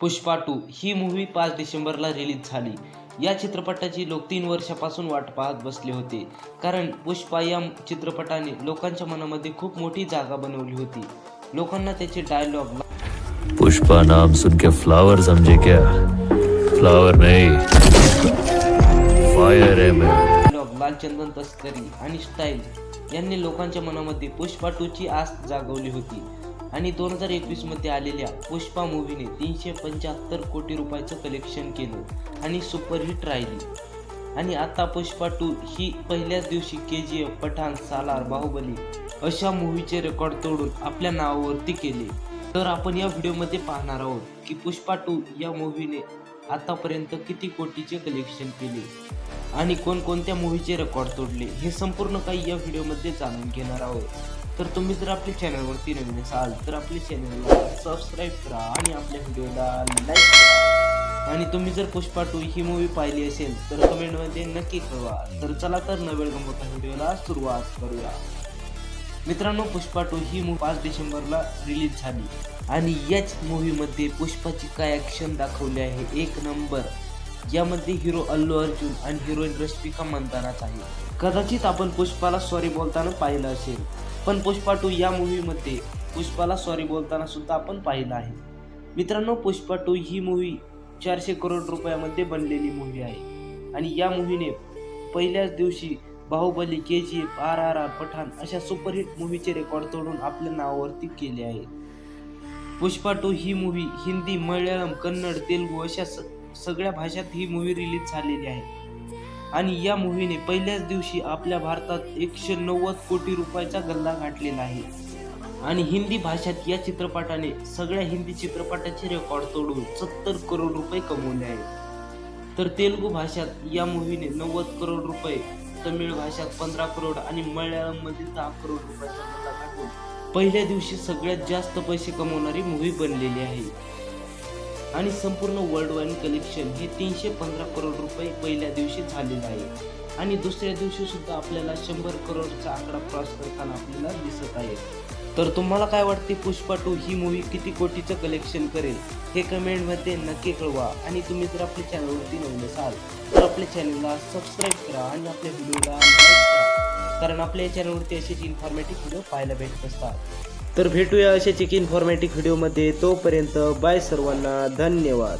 Pushpa two ही movie पाच डिसेंबरला release झाली. या चित्रपटाची लोक तीन वर्षापासून वाट पाहत बसले होते. कारण पुष्पा या चित्रपटाने लोकांच्या मनामध्ये खूप मोठी जागा बनवली होती. लोकांना त्याचे डायलॉग पुष्पा नाम सुन के फ्लावर समझे क्या? फ्लावर नहीं। फायर है मैं डायलॉग लालचंदन तस्करी आणि स्टाईल यांनी लोकांच्या मनामध्ये पुष्पा टूची आस जागवली होती. आणि दोन हजार एकवीसमध्ये आलेल्या पुष्पा मूवीने तीनशे पंच्याहत्तर कोटी रुपयाचं कलेक्शन केलं आणि सुपरहिट राहिली. आणि आता पुष्पा टू ही पहिल्याच दिवशी K G F Pathaan Salaar Baahubali अशा मूवीचे रेकॉर्ड तोडून आपल्या नावावरती केले. तर आपण या व्हिडिओमध्ये पाहणार आहोत की पुष्पा टू या मूवीने आतापर्यंत किती कोटीचे कलेक्शन केले आणि कोणकोणत्या मूवीचे रेकॉर्ड तोडले हे संपूर्ण काही या व्हिडिओमध्ये जाणून घेणार आहोत. तर तुम्ही जर आपल्या चॅनलवरती नवीन असाल तर आपल्या चॅनलला सबस्क्राईब करा आणि आपल्या व्हिडिओला लाईक करा. आणि तुम्ही जर पुष्पा टू ही मूवी पाहिली असेल तर कमेंटमध्ये नक्की कळवा. तर चला तर न वेळ गमवता व्हिडिओला सुरुवात करूया. मित्रांनो पुष्पा टू ही मूवी पाच डिसेंबरला रिलीज झाली. आणि याच मूवीमध्ये पुष्पाची काय ॲक्शन दाखवली आहे एक नंबर यामध्ये हिरो अल्लू अर्जुन आणि हिरोईन रश्मिका मंदानाच आहे. कदाचित आपण पुष्पाला सॉरी बोलताना पाहिलं असेल. पण पुष्पा टू या मूवीमध्ये पुष्पाला सॉरी बोलताना सुद्धा आपण पाहिलं आहे. मित्रांनो पुष्पा टू ही मूवी चारशे करोड रुपयामध्ये बनलेली मूवी आहे. आणि या मूवीने पहिल्याच दिवशी Baahubali K G F R R R Pathaan अशा सुपरहिट मूवीचे रेकॉर्ड तोडून आपल्या नावावरती केले आहे. पुष्पा टू ही मूवी हिंदी मल्याळम कन्नड तेलुगू अशा स- सगळ्या भाषात ही मूवी रिलीज झालेली आहे. आणि या मूवीने पहिल्याच दिवशी आपल्या भारतात एकशे नव्वद कोटी रुपयाचा गल्ला गाठलेला आहे. आणि हिंदी भाषेत या चित्रपटाने सगळ्या हिंदी चित्रपटाचे रेकॉर्ड तोडून सत्तर करोड रुपये कमवले आहेत तर तेलुगू भाषेत या मूवीने नव्वद करोड रुपये तमिळ भाषेत पंधरा करोड आणि मल्याळममध्ये दहा करोड रुपयाचा गल्ला गाठून पहिल्या दिवशी सगळ्यात जास्त पैसे कमवणारी मूवी बनलेली आहे. आणि संपूर्ण वर्ल्ड वाईड कलेक्शन हे तीनशे पंधरा करोड रुपये पहिल्या दिवशी झालेलं आहे. आणि दुसऱ्या दिवशी सुद्धा आपल्याला शंभर करोडचा आकडा क्रॉस करताना आपल्याला दिसत आहे. तर तुम्हाला काय वाटते पुष्पा टू ही मूवी किती कोटीचं कलेक्शन करेल? हे कमेंटमध्ये नक्की कळवा. आणि तुम्ही जर आपल्या चॅनलवरती नवीन असाल तर आपल्या चॅनलला सबस्क्राईब करा आणि आपल्या व्हिडिओला लाईक करा. कारण आपल्या या चॅनलवरती असेच इन्फॉर्मेटिव्ह व्हिडिओ पाहायला भेटत असतात. तर भेटूया अशाच एक इन्फॉर्मेटिव्ह व्हिडिओमध्ये तोपर्यंत बाय सर्वांना धन्यवाद.